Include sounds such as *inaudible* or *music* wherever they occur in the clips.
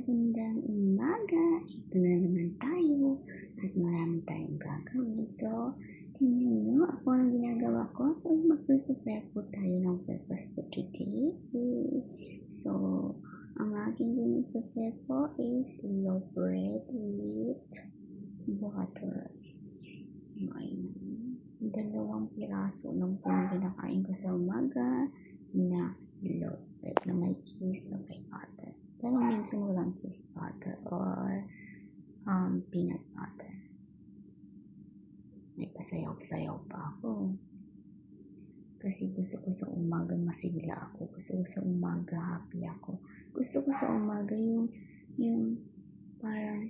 magandang umaga. Ito na naman tayo at marami tayong gagawin. So, tingnan nyo ako ang ginagawa ko. So, mag-prepare po tayo ng breakfast for today. So, ang aking prepare po is loaf bread with water. So, ayan. Dalawang piraso ng po na kinakain ko sa umaga na loaf bread na may cheese may butter. Pero minsan walang cheese butter or um, peanut butter. May pasayaw-sayaw pa ako. Kasi gusto ko sa umaga masigla ako. Gusto ko sa umaga happy ako. Gusto ko sa umaga yung, yung parang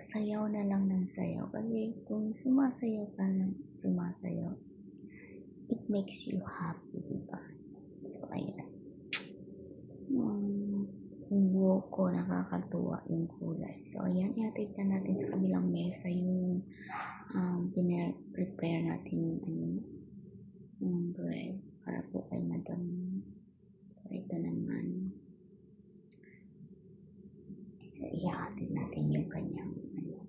sayaw na lang ng sayaw. Kasi kung sumasayaw ka lang, sumasayaw, it makes you happy, diba? So, ayan. Buhok ko, nakakatuwa yung kulay. So, ayan, ihatid na natin sa kabilang mesa yung um, prepare natin ano, yung bread para po kay madam. So, ito naman. So, ihatid natin yung kanyang ano,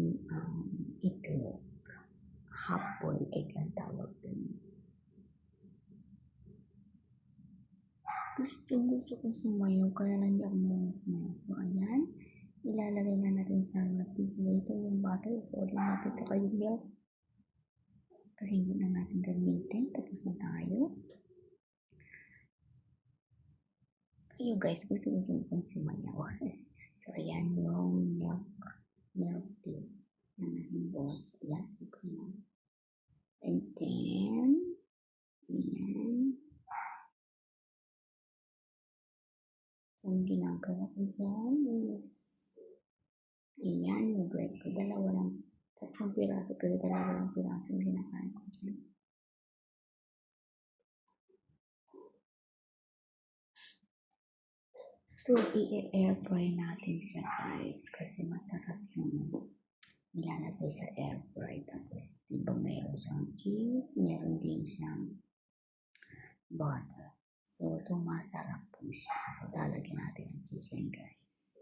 yung, um, itlog. Half-boiled egg ang tawag dun. Gusto, gusto ko sumayaw, kaya lang hindi ako marunong. So, ayan. Ilalagay na natin sa refrigerator yung butter. So, ulit natin saka yung milk. Kasi hindi na natin gamitin. Tapos na tayo. Kayo guys, gusto ko yung pang sumayaw. *laughs* So, ayan yung milk. Milk tea. Yan natin boss. Ayan. And then, ayan. So, ang ginagawa ko dyan is, ayan, bread ko. Dalawa lang, tatlong piraso, pero dalawa lang piraso yung kinakain ko dyan. So, i-air fry natin siya guys, kasi masarap yung nilalagay sa air fry. Tapos, di ba mayroon siyang cheese, meron din siyang butter. So, sumasarap po siya. So, lalagyan natin ang yan, guys.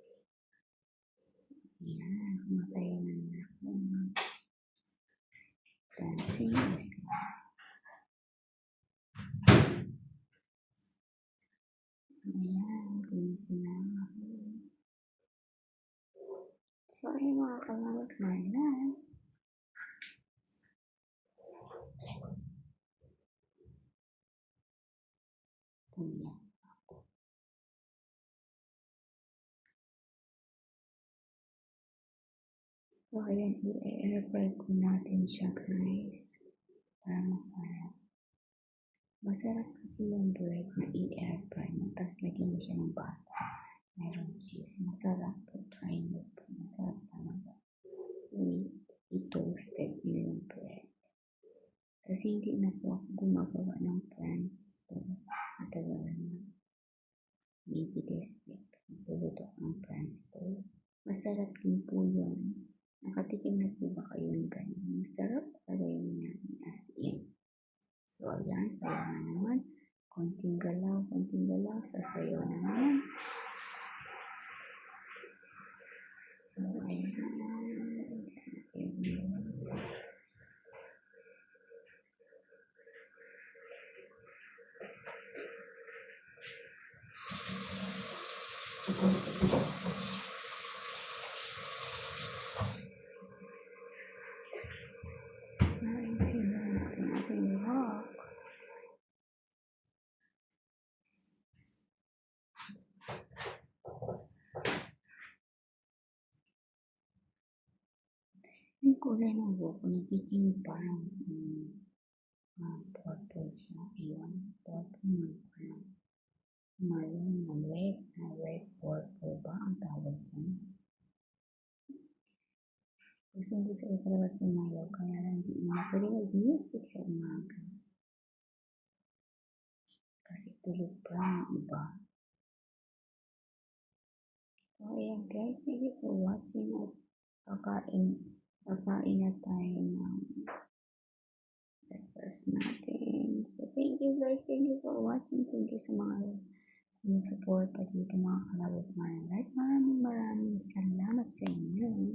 So, yan. Sumasayaw na na ako. Dancing is Ayan. Gumising na ako. Sorry mga kalawag na. Tumiyak ako. So, ayan, i-air fry ko natin siya, guys. Para masarap. Masarap kasi yung bread na i-air fry mo. Tapos, lagyan mo siya ng butter. Mayroong cheese. Masarap po. Try mo po. Masarap talaga. I-toasted nyo yung bread. Kasi hindi na po ako gumagawa ng French toast. Matagal na. Maybe this week. Magluluto ko ng French toast. Masarap din po yun. Nakatikim na po ba kayo ng ganyan? Masarap talaga yun yan. As in. So, ayan. Sayaw na naman. Konting galaw, konting galaw. Sasayaw na naman. So, ayan. Yun. Ay, Yung kulay ng buhok ko, nagiging parang um, uh, purple siya. Ayun, purple na parang maroon na red, na red purple ba ang tawag dyan? Gusto ko talaga sumayaw, kaya lang di na pwede mag-music sa umaga. Kasi tulog pa ang iba. So, ayan guys, thank you for watching at kakain, kakain na tayo ng breakfast natin. So, thank you guys, thank you for watching. Thank you sa mga sumusuporta dito mga kalabot. Maraming maraming salamat sa inyo.